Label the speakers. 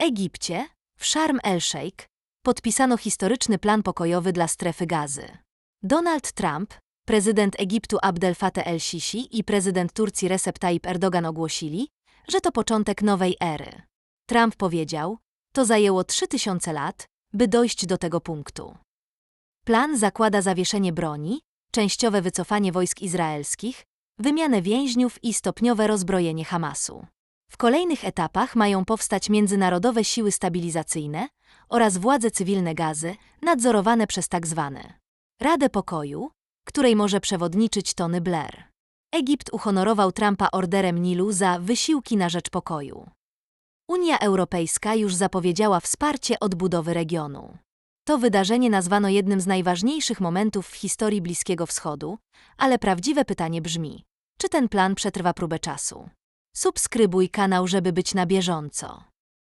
Speaker 1: Egipcie, w Sharm el-Sheikh, podpisano historyczny plan pokojowy dla strefy gazy. Donald Trump, prezydent Egiptu Abdel Fattah el-Sisi i prezydent Turcji Recep Tayyip Erdogan ogłosili, że to początek nowej ery. Trump powiedział, to zajęło 3000 lat, by dojść do tego punktu. Plan zakłada zawieszenie broni, częściowe wycofanie wojsk izraelskich, wymianę więźniów i stopniowe rozbrojenie Hamasu. W kolejnych etapach mają powstać międzynarodowe siły stabilizacyjne oraz władze cywilne gazy, nadzorowane przez tzw. Radę Pokoju, której może przewodniczyć Tony Blair. Egipt uhonorował Trumpa orderem Nilu za wysiłki na rzecz pokoju. Unia Europejska już zapowiedziała wsparcie odbudowy regionu. To wydarzenie nazwano jednym z najważniejszych momentów w historii Bliskiego Wschodu, ale prawdziwe pytanie brzmi: czy ten plan przetrwa próbę czasu? Subskrybuj kanał, żeby być na bieżąco.